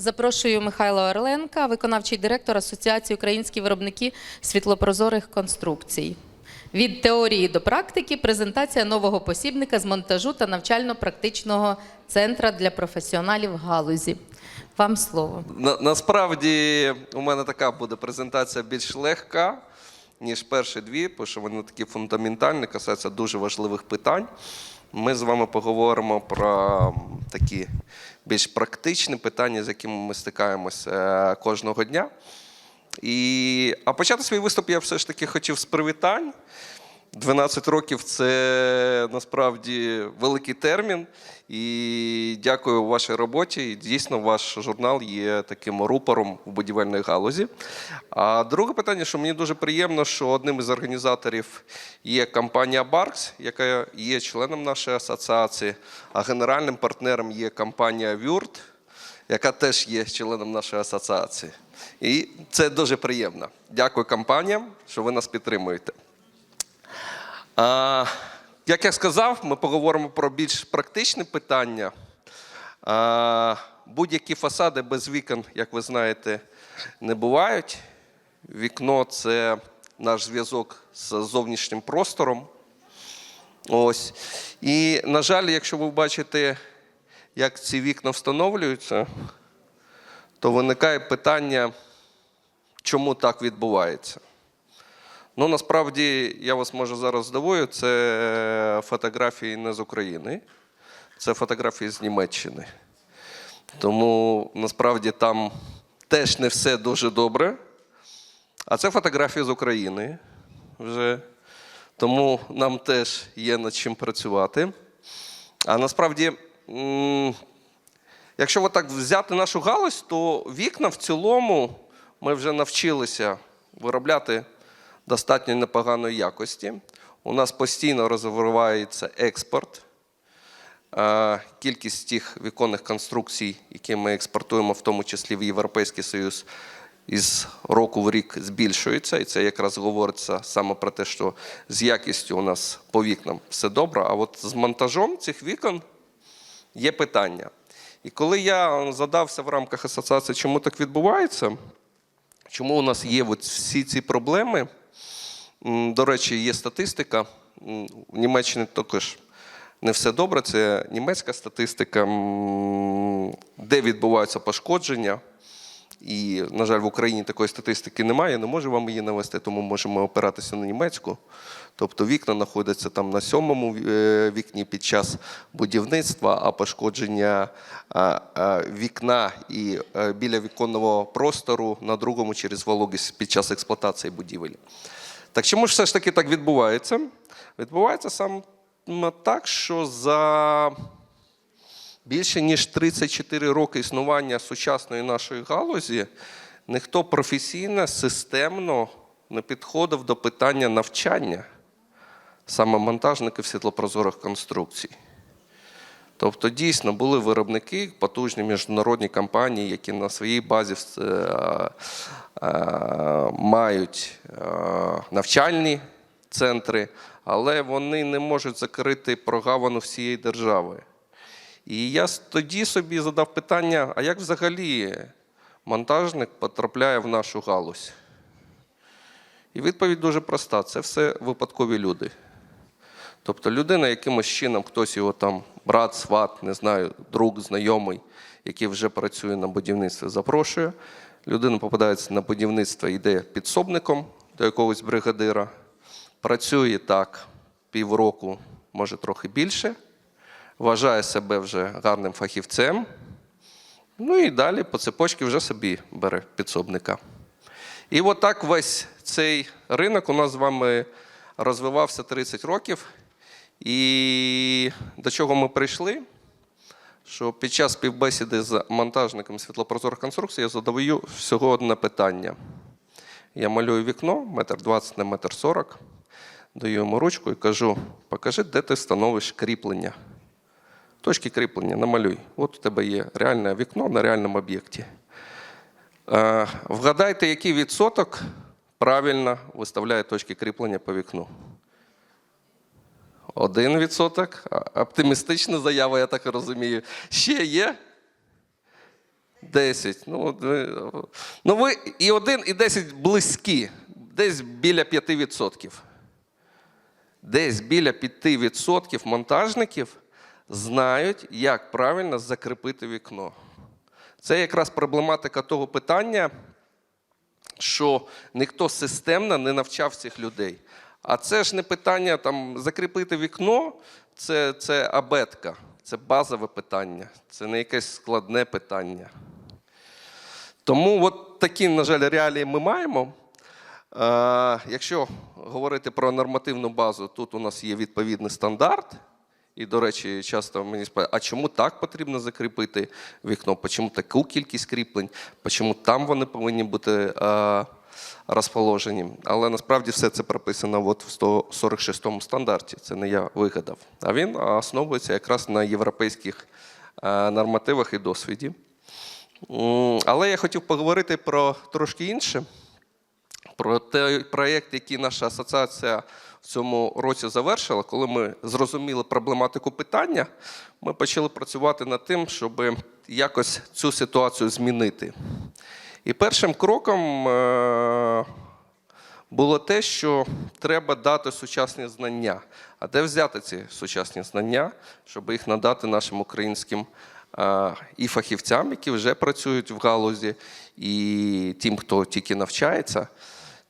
Запрошую Михайла Орленка, виконавчий директор Асоціації українські виробники світлопрозорих конструкцій. Від теорії до практики презентація нового посібника з монтажу та навчально-практичного центра для професіоналів галузі. Вам слово. На, насправді у мене така буде презентація більш легка, ніж перші дві, тому що вони такі фундаментальні, касаються дуже важливих питань. Ми з вами поговоримо про такі більш практичні питання, з якими ми стикаємося е, кожного дня. І, а почати свій виступ я все ж таки хотів з привітань. 12 років це насправді великий термін. І дякую вашій роботі. Дійсно, ваш журнал є таким рупором у будівельній галузі. А друге питання, що мені дуже приємно, що одним із організаторів є компанія Баркс, яка є членом нашої асоціації, а генеральним партнером є компанія Вюрт, яка теж є членом нашої асоціації. І це дуже приємно. Дякую компаніям, що ви нас підтримуєте. Як я сказав, ми поговоримо про більш практичні питання. Будь-які фасади без вікон, як ви знаєте, не бувають. Вікно це наш зв'язок з зовнішнім простором. Ось. І, на жаль, якщо ви бачите, як ці вікна встановлюються, то виникає питання, чому так відбувається. Ну, насправді, я вас може зараз здивую, це фотографії не з України, це фотографії з Німеччини. Тому насправді там теж не все дуже добре. А це фотографії з України вже. Тому нам теж є над чим працювати. А насправді, якщо так взяти нашу галузь, то вікна в цілому ми вже навчилися виробляти достатньо непоганої якості. У нас постійно розвивається експорт. Е, Кількість тих віконних конструкцій, які ми експортуємо, в тому числі в Європейський Союз, із року в рік збільшується. І це якраз говориться саме про те, що з якістю у нас по вікнам все добре. А от з монтажом цих вікон є питання. І коли я задався в рамках асоціації, чому так відбувається, чому у нас є от всі ці проблеми, до речі, є статистика. У Німеччині також не все добре. Це німецька статистика, де відбуваються пошкодження. І, на жаль, в Україні такої статистики немає, не можу вам її навести, тому можемо опиратися на німецьку. Тобто вікна знаходяться там на сьомому е, вікні під час будівництва, а пошкодження вікна і е, біля віконного простору на другому через вологість під час експлуатації будівель. Так чому ж все ж таки так відбувається? Відбувається саме так, що за більше ніж 34 роки існування сучасної нашої галузі ніхто професійно, системно не підходив до питання навчання саме монтажників світлопрозорих конструкцій. Тобто, дійсно були виробники, потужні міжнародні компанії, які на своїй базі е, е, мають е, навчальні центри, але вони не можуть закрити прогавину всієї держави. І я тоді собі задав питання: а як взагалі монтажник потрапляє в нашу галузь? І відповідь дуже проста: це все випадкові люди. Тобто людина якимось чином, хтось його там, брат, сват, не знаю, друг, знайомий, який вже працює на будівництві, запрошує. Людина попадається на будівництво, йде підсобником до якогось бригадира, працює так півроку, може трохи більше, вважає себе вже гарним фахівцем. Ну і далі по цепочці вже собі бере підсобника. І от так весь цей ринок у нас з вами розвивався 30 років. І до чого ми прийшли? Що під час співбесіди з монтажником світлопрозорих конструкцій я задаю всього одне питання. Я малюю вікно, метр 20 на метр 40, даю йому ручку і кажу: покажи, де ти встановиш кріплення. Точки кріплення намалюй. От у тебе є реальне вікно на реальному об'єкті. Е, Вгадайте, який відсоток правильно виставляє точки кріплення по вікну. Один відсоток. Оптимістична заява, я так розумію. Ще є? 10. Ну, ну ви і 1, і 10 близькі, десь біля 5%. Десь біля 5% монтажників знають, як правильно закріпити вікно. Це якраз проблематика того питання, що ніхто системно не навчав цих людей. А це ж не питання там закріпити вікно, це, це абетка, це базове питання, це не якесь складне питання. Тому от такі, на жаль, реалії ми маємо. Е, якщо говорити про нормативну базу, тут у нас є відповідний стандарт. І, до речі, часто мені спитають, а чому так потрібно закріпити вікно? Чому таку кількість кріплень? Чому там вони повинні бути е, розположені? Але насправді все це прописано от в 146 стандарті. Це не я вигадав. А він основується якраз на європейських е, нормативах і досвіді. Але я хотів поговорити про трошки інше про той проєкт, який наша асоціація в цьому році завершила, коли ми зрозуміли проблематику питання, ми почали працювати над тим, щоб якось цю ситуацію змінити. І першим кроком е, було те, що треба дати сучасні знання. А де взяти ці сучасні знання, щоб їх надати нашим українським е, і фахівцям, які вже працюють в галузі, і тим, хто тільки навчається.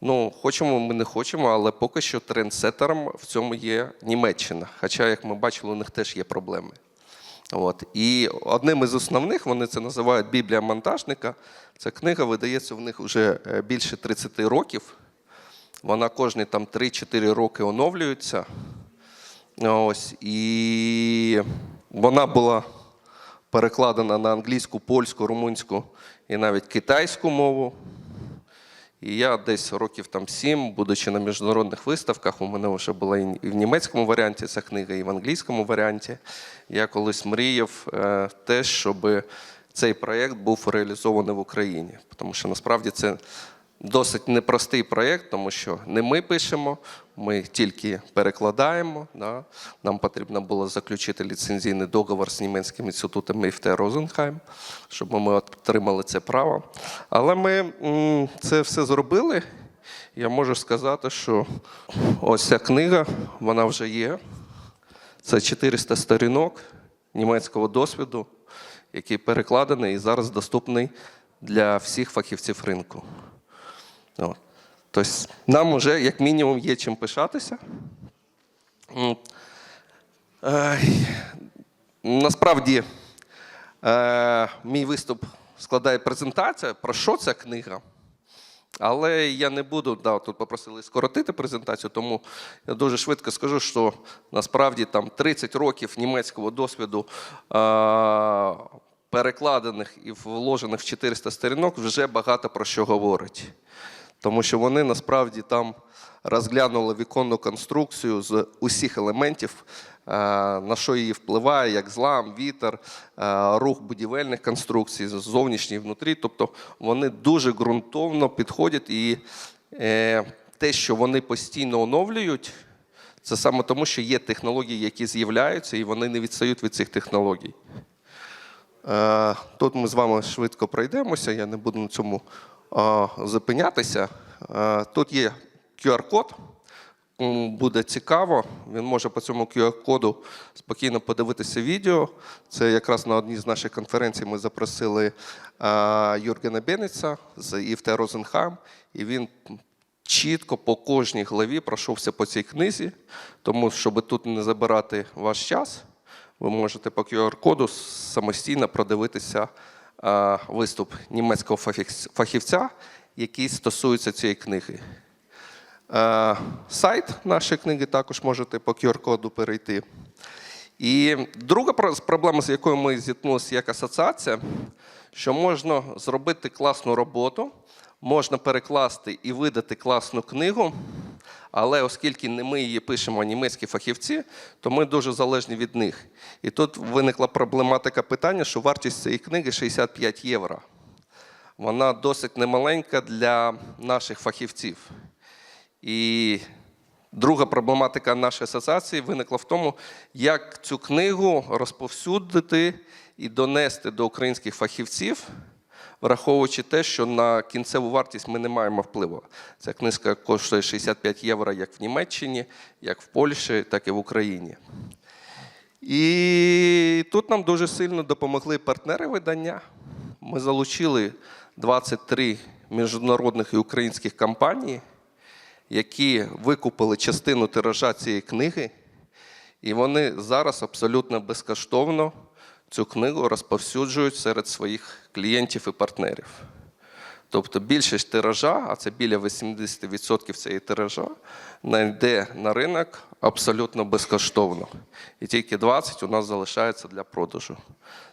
Ну, хочемо ми не хочемо, але поки що трендсетером в цьому є Німеччина. Хоча, як ми бачили, у них теж є проблеми. От. І одним із основних вони це називають Біблія монтажника. Ця книга видається в них вже е, більше 30 років. Вона кожні там 3-4 роки оновлюється. Ось. І вона була перекладена на англійську, польську, румунську і навіть китайську мову. І я десь років там сім, будучи на міжнародних виставках, у мене вже була і в німецькому варіанті ця книга, і в англійському варіанті. Я колись мріяв е, теж, щоб цей проєкт був реалізований в Україні. Тому що насправді це досить непростий проєкт, тому що не ми пишемо, ми тільки перекладаємо. Да? Нам потрібно було заключити ліцензійний договор з німецьким інститутом ІФТ Розенхайм, щоб ми отримали це право. Але ми це все зробили. Я можу сказати, що ось ця книга, вона вже є. Це 400 сторінок німецького досвіду, який перекладений і зараз доступний для всіх фахівців ринку. От. Тобто нам вже, як мінімум, є чим пишатися. Насправді, е, мій виступ складає презентація, про що ця книга. Але я не буду, да, тут попросили скоротити презентацію, тому я дуже швидко скажу, що насправді там 30 років німецького досвіду е, перекладених і вложених в 400 сторінок вже багато про що говорить. Тому що вони насправді там розглянули віконну конструкцію з усіх елементів, е, на що її впливає, як злам, вітер, е, рух будівельних конструкцій, зовнішній і внутрі. Тобто вони дуже ґрунтовно підходять і е, те, що вони постійно оновлюють, це саме тому, що є технології, які з'являються, і вони не відстають від цих технологій. Тут ми з вами швидко пройдемося, я не буду на цьому зупинятися. Тут є QR-код. Буде цікаво, він може по цьому QR-коду спокійно подивитися відео. Це якраз на одній з наших конференцій ми запросили Юргена Бенеца з ІФТ Розенхам, і він чітко по кожній главі пройшовся по цій книзі. Тому, щоб тут не забирати ваш час, ви можете по QR-коду самостійно продивитися виступ німецького фахівця, який стосується цієї книги. Е, Сайт нашої книги також можете по QR-коду перейти. І друга про- проблема, з якою ми зіткнулися як асоціація, що можна зробити класну роботу, можна перекласти і видати класну книгу, але оскільки не ми її пишемо, а німецькі фахівці, то ми дуже залежні від них. І тут виникла проблематика питання, що вартість цієї книги 65 євро. Вона досить немаленька для наших фахівців. І друга проблематика нашої асоціації виникла в тому, як цю книгу розповсюдити і донести до українських фахівців, враховуючи те, що на кінцеву вартість ми не маємо впливу. Ця книжка коштує 65 євро як в Німеччині, як в Польщі, так і в Україні. І тут нам дуже сильно допомогли партнери видання. Ми залучили 23 міжнародних і українських компаній, які викупили частину тиража цієї книги, і вони зараз абсолютно безкоштовно цю книгу розповсюджують серед своїх клієнтів і партнерів. Тобто більшість тиража, а це біля 80% цієї тиража, йде на ринок абсолютно безкоштовно. І тільки 20% у нас залишається для продажу.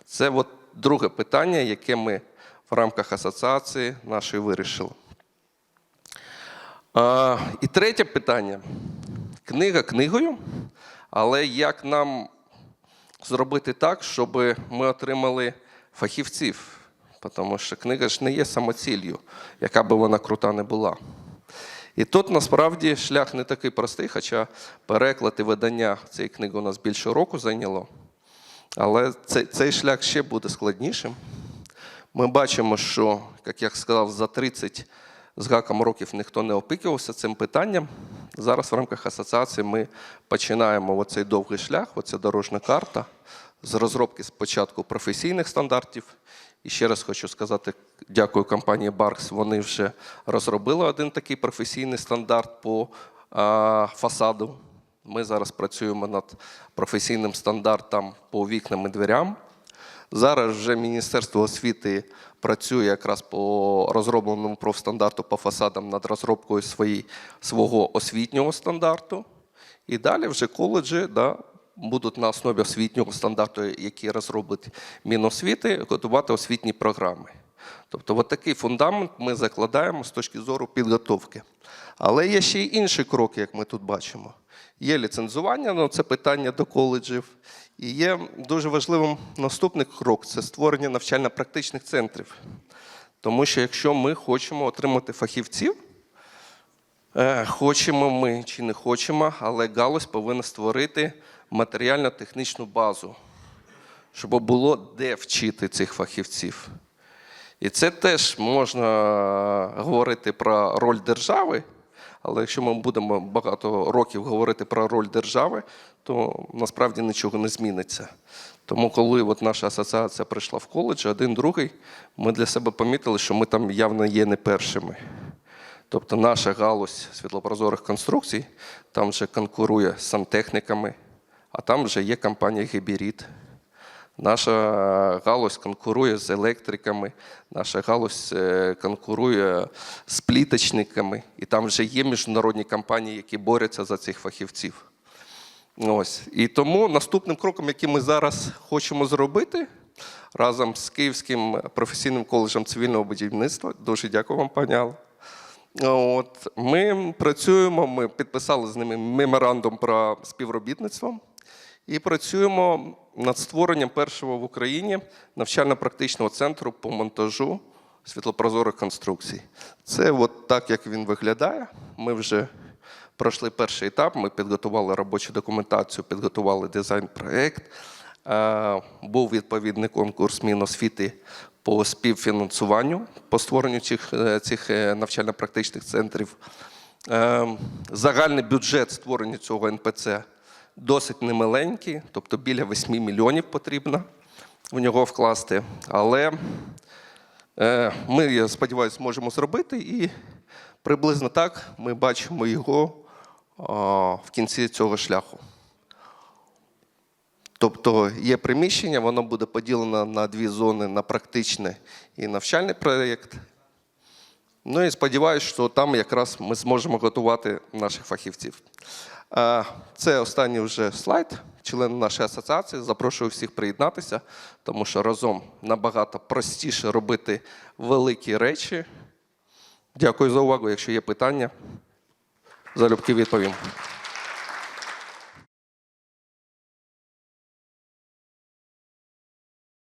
Це от друге питання, яке ми в рамках асоціації нашої вирішили. І третє питання. Книга книгою, але як нам зробити так, щоб ми отримали фахівців? Тому що книга ж не є самоціллю, яка би вона крута не була. І тут насправді шлях не такий простий, хоча переклад і видання цієї книги у нас більше року зайняло. Але цей, цей шлях ще буде складнішим. Ми бачимо, що, як я сказав, за 30 з гаком років ніхто не опікувався цим питанням. Зараз в рамках асоціації ми починаємо оцей довгий шлях, оця дорожня карта з розробки спочатку професійних стандартів. І ще раз хочу сказати, дякую компанії Barks. Вони вже розробили один такий професійний стандарт по фасаду. Ми зараз працюємо над професійним стандартом по вікнам і дверям. Зараз вже Міністерство освіти працює якраз по розробленому профстандарту по фасадам над розробкою свої, свого освітнього стандарту. І далі вже коледжі да, будуть на основі освітнього стандарту, який розробить Міносвіти, готувати освітні програми. Тобто, от такий фундамент ми закладаємо з точки зору підготовки. Але є ще й інші кроки, як ми тут бачимо. Є ліцензування, ну це питання до коледжів. І є дуже важливим наступний крок це створення навчально-практичних центрів. Тому що якщо ми хочемо отримати фахівців, Е, Хочемо ми чи не хочемо, але галузь повинна створити матеріально-технічну базу, щоб було де вчити цих фахівців. І це теж можна говорити про роль держави, але якщо ми будемо багато років говорити про роль держави, то насправді нічого не зміниться. Тому, коли от наша асоціація прийшла в коледж, один другий, ми для себе помітили, що ми там явно є не першими. Тобто наша галузь світлопрозорих конструкцій там вже конкурує з сантехніками, а там вже є компанія Гебіріт. Наша галузь конкурує з електриками, наша галузь е, конкурує з пліточниками, і там вже є міжнародні компанії, які борються за цих фахівців. Ось. І тому наступним кроком, який ми зараз хочемо зробити разом з Київським професійним коледжем цивільного будівництва, дуже дякую вам, пані Алла, От, ми працюємо, ми підписали з ними меморандум про співробітництво і працюємо над створенням першого в Україні навчально-практичного центру по монтажу світлопрозорих конструкцій. Це от так, як він виглядає. Ми вже пройшли перший етап, ми підготували робочу документацію, підготували дизайн-проект. Е, Був відповідний конкурс Міносвіти по співфінансуванню по створенню цих, е, цих е, навчально-практичних центрів. Загальний бюджет створення цього НПЦ досить немаленький, тобто біля 8 мільйонів потрібно в нього вкласти. Але е, ми, я сподіваюся, зможемо зробити, і приблизно так ми бачимо його в кінці цього шляху. Тобто є приміщення, воно буде поділено на дві зони на практичний і навчальний проєкт. Ну і сподіваюся, що там якраз ми зможемо готувати наших фахівців. Це останній вже слайд. Члени нашої асоціації. Запрошую всіх приєднатися, тому що разом набагато простіше робити великі речі. Дякую за увагу. Якщо є питання, залюбки відповім.